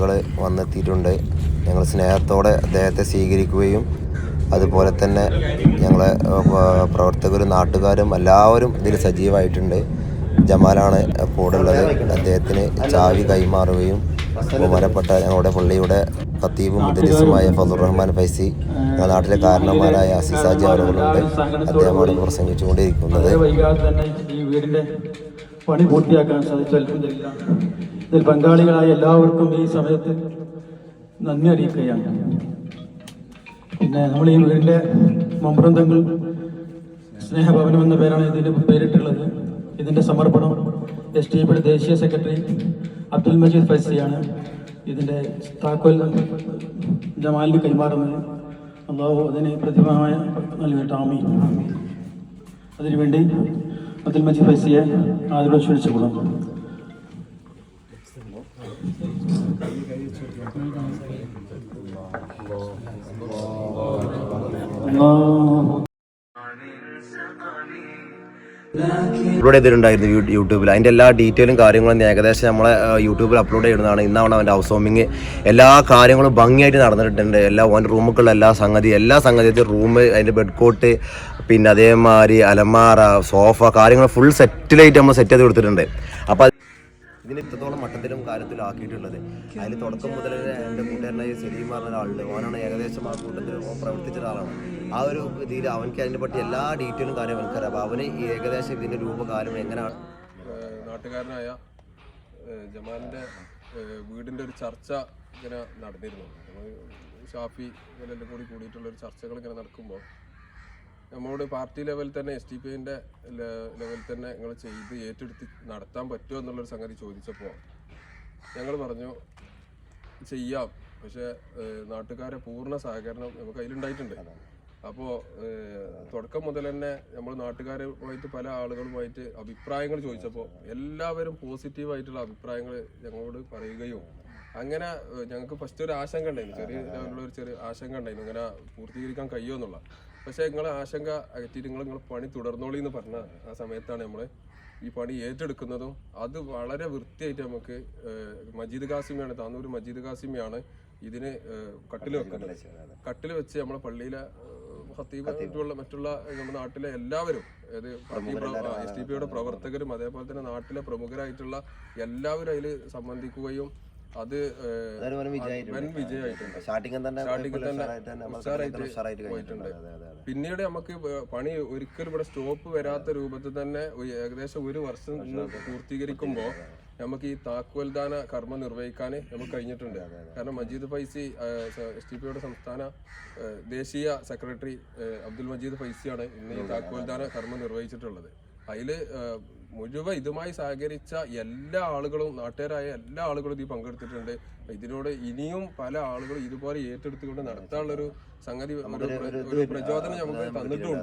ആളുകൾ വന്നെത്തിയിട്ടുണ്ട്. ഞങ്ങൾ സ്നേഹത്തോടെ അദ്ദേഹത്തെ സ്വീകരിക്കുകയും അതുപോലെ തന്നെ ഞങ്ങളെ പ്രവർത്തകരും നാട്ടുകാരും എല്ലാവരും ഇതിൽ സജീവമായിട്ടുണ്ട്. ജമാലാണ് കൂടുള്ളത് അദ്ദേഹത്തിന് ചാവി കൈമാറുകയും ബഹുമാനപ്പെട്ട ഞങ്ങളുടെ പള്ളിയുടെ ഖത്തീബും മുദ്രീസുമായ ഫതുർ റഹ്മാൻ ഫൈസി ഞങ്ങളുടെ നാട്ടിലെ കാരണവന്മാരായ അസിസാജി അവരുകളുണ്ട്. അദ്ദേഹമാണ് പ്രസംഗിച്ചുകൊണ്ടിരിക്കുന്നത്. ഈ വീടിന്റെ പണി പൂർത്തിയാക്കാൻ സാധിച്ചു ഇതിൽ പങ്കാളികളായ എല്ലാവർക്കും ഈ സമയത്ത് നന്ദി അറിയിക്കുകയാണ്. പിന്നെ നമ്മൾ ഈ വീടിന്റെ മമ്പ്രന്തങ്ങൾ സ്നേഹഭവനം എന്ന പേരാണ് ഇതിന് പേരിട്ടുള്ളത്. ഇതിന്റെ സമർപ്പണം എസ് ടി പിയുടെ ദേശീയ സെക്രട്ടറി അബ്ദുൽ മജീദ് ഫൈസിയാണ്. ഇതിന്റെ താക്കോൽ ജമാലിന് കൈമാറുന്നത്. അള്ളാഹു അതിന് പ്രതിഫലമായ നൽകട്ടെ ആമി അതിനുവേണ്ടി അബ്ദുൽ മജീദ് ഫൈസിയെ ആദ്യം ക്ഷണിച്ചുകൊള്ളാം അപ്ലോഡ് ചെയ്തിട്ടുണ്ടായിരുന്നു യൂട്യൂബിൽ. അതിന്റെ എല്ലാ ഡീറ്റെയിലും കാര്യങ്ങളും ഏകദേശം നമ്മളെ യൂട്യൂബിൽ അപ്ലോഡ് ചെയ്യുന്നതാണ്. ഇന്നാണ് അവന്റെ ഹൗസ് ഹോമിങ് എല്ലാ കാര്യങ്ങളും ഭംഗിയായിട്ട് നടന്നിട്ടുണ്ട്. എല്ലാ ഓൻ റൂമുക്കുള്ള എല്ലാ സംഗതി എല്ലാ സംഗതി റൂം അതിന്റെ ബെഡ് കോട്ട് പിന്നെ അതേമാതിരി അലമാറ സോഫ കാര്യങ്ങൾ ഫുൾ സെറ്റിലായിട്ട് നമ്മൾ സെറ്റ് ചെയ്ത് കൊടുത്തിട്ടുണ്ട്. അപ്പോൾ ഇതിന് ഇത്രത്തോളം മട്ടത്തിലും കാര്യത്തിലും ആക്കിയിട്ടുള്ളത്. അതിൽ തുടക്കം മുതൽ എന്റെ കൂട്ടുകാരനായ സലീം പറഞ്ഞ ഒരാളുണ്ട്. ഓനാണ് ഏകദേശം ആ കൂട്ടത്തിൽ പ്രവർത്തിച്ച ഒരാളാണ്. ആ ഒരു രീതിയിൽ അവനക്ക് അതിനെ പറ്റി എല്ലാ ഡീറ്റെയിലും കാര്യം എനിക്കറിയാം അപ്പോൾ അവന് ഏകദേശം ഇതിന്റെ രൂപകാലം എങ്ങനെയാണ് നാട്ടുകാരനായ ജമാലിന്റെ വീടിന്റെ ഒരു ചർച്ച ഇങ്ങനെ നടന്നിരുന്നു. ഷാഫി ഇങ്ങനെ കൂടി കൂടിയിട്ടുള്ള ഒരു ചർച്ചകൾ ഇങ്ങനെ നടക്കുമ്പോൾ നമ്മളോട് പാർട്ടി ലെവൽ തന്നെ എസ് ടി പി ഐന്റെ ലെവലിൽ തന്നെ നിങ്ങൾ ചെയ്ത് ഏറ്റെടുത്ത് നടത്താൻ പറ്റുമോ എന്നുള്ളൊരു സംഗതി ചോദിച്ചപ്പോൾ ഞങ്ങൾ പറഞ്ഞു ചെയ്യാം. പക്ഷേ നാട്ടുകാരെ പൂർണ സഹകരണം നമുക്ക് അതിലുണ്ടായിട്ടുണ്ട് അപ്പോൾ തുടക്കം മുതൽ തന്നെ നമ്മൾ നാട്ടുകാരുമായിട്ട് പല ആളുകളുമായിട്ട് അഭിപ്രായങ്ങൾ ചോദിച്ചപ്പോൾ എല്ലാവരും പോസിറ്റീവായിട്ടുള്ള അഭിപ്രായങ്ങൾ ഞങ്ങളോട് പറയുകയും അങ്ങനെ ഞങ്ങൾക്ക് ഫസ്റ്റ് ഒരു ആശങ്ക ഉണ്ടായിരുന്നു. ചെറിയ ഒരു ചെറിയ ആശങ്ക ഉണ്ടായിരുന്നു. ഇങ്ങനെ പൂർത്തീകരിക്കാൻ കഴിയുമോ എന്നുള്ള. പക്ഷേ നിങ്ങളെ ആശങ്ക അകറ്റിയിട്ട് നിങ്ങൾ നിങ്ങൾ പണി തുടർന്നോളി എന്ന് പറഞ്ഞ ആ സമയത്താണ് നമ്മൾ ഈ പണി ഏറ്റെടുക്കുന്നതും അത് വളരെ വൃത്തിയായിട്ട് നമുക്ക് മജീദ് കാസിമിയാണ് താന്നൂർ മജീദ് കാസിമിയാണ് ഇതിന് കട്ടിൽ കട്ടിൽ വെക്കുന്നത്. കട്ടിൽ വെച്ച് നമ്മളെ പള്ളിയിലെ ഹത്തീബായിട്ടുള്ള മറ്റുള്ള നമ്മുടെ നാട്ടിലെ എല്ലാവരും അതായത് എസ് ടി പിയുടെ പ്രവർത്തകരും അതേപോലെ തന്നെ നാട്ടിലെ പ്രമുഖരായിട്ടുള്ള എല്ലാവരും അതിൽ സംബന്ധിക്കുകയും അത് പിന്നീട് നമുക്ക് പണി ഒരിക്കലും ഇവിടെ സ്റ്റോപ്പ് വരാത്ത രൂപത്തിൽ തന്നെ ഏകദേശം ഒരു വർഷം പൂർത്തീകരിക്കുമ്പോ പൂർത്തീകരിക്കുമ്പോൾ നമുക്ക് ഈ താക്കോൽദാന കർമ്മം നിർവഹിക്കാൻ നമുക്ക് കഴിഞ്ഞിട്ടുണ്ട്. കാരണം മജീദ് ഫൈസി എസ് ടി പിയുടെ സംസ്ഥാന ദേശീയ സെക്രട്ടറി അബ്ദുൽ മജീദ് ഫൈസിയാണ് ഇന്ന് ഈ താക്കോൽദാന കർമ്മം നിർവഹിച്ചിട്ടുള്ളത്. അതിൽ മുഴുവൻ ഇതുമായി സഹകരിച്ച എല്ലാ ആളുകളും നാട്ടുകാരായ എല്ലാ ആളുകളും ഇതിൽ പങ്കെടുത്തിട്ടുണ്ട്. ഇതിനോട് ഇനിയും പല ആളുകളും ഇതുപോലെ ഏറ്റെടുത്തുകൊണ്ട് നടത്താനുള്ളൊരു സംഗതി ഒരു പ്ര- ഒരു പ്രചോദനം നമുക്ക് തന്നിട്ടുണ്ട്.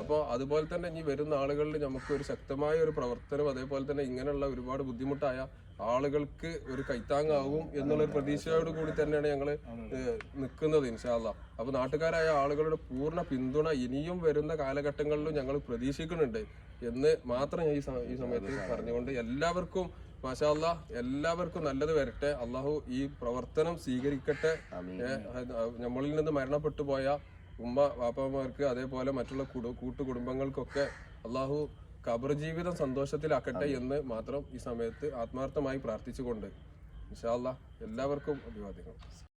അപ്പോൾ അതുപോലെ തന്നെ ഇനി വരുന്ന ആളുകളിൽ നമുക്ക് ഒരു ശക്തമായ ഒരു പ്രവർത്തനം അതേപോലെ തന്നെ ഇങ്ങനെയുള്ള ഒരുപാട് ബുദ്ധിമുട്ടായ ആളുകൾക്ക് ഒരു കൈത്താങ്ങാവും എന്നുള്ള പ്രതീക്ഷയോട് കൂടി തന്നെയാണ് ഞങ്ങൾ നിൽക്കുന്നത് ഇൻഷാല്ല അപ്പോൾ നാട്ടുകാരായ ആളുകളുടെ പൂർണ പിന്തുണ ഇനിയും വരുന്ന കാലഘട്ടങ്ങളിലും ഞങ്ങൾ പ്രതീക്ഷിക്കുന്നുണ്ട്. എന്ന് മാത്രം ഞാൻ ഈ ഈ സമയത്ത് പറഞ്ഞുകൊണ്ട് എല്ലാവർക്കും മാഷാല്ല എല്ലാവർക്കും നല്ലത് വരട്ടെ. അള്ളാഹു ഈ പ്രവർത്തനം സ്വീകരിക്കട്ടെ. നമ്മളിൽ നിന്ന് മരണപ്പെട്ടു പോയ ഉമ്മ വാപ്പമാർക്ക് അതേപോലെ മറ്റുള്ള കുടു കൂട്ടുകുടുംബങ്ങൾക്കൊക്കെ അള്ളാഹു കബർ ജീവിതം സന്തോഷത്തിലാക്കട്ടെ എന്ന് മാത്രം ഈ സമയത്ത് ആത്മാർത്ഥമായി പ്രാർത്ഥിച്ചുകൊണ്ട്. ഇൻഷാല്ല എല്ലാവർക്കും അഭിവാദ്യങ്ങൾ.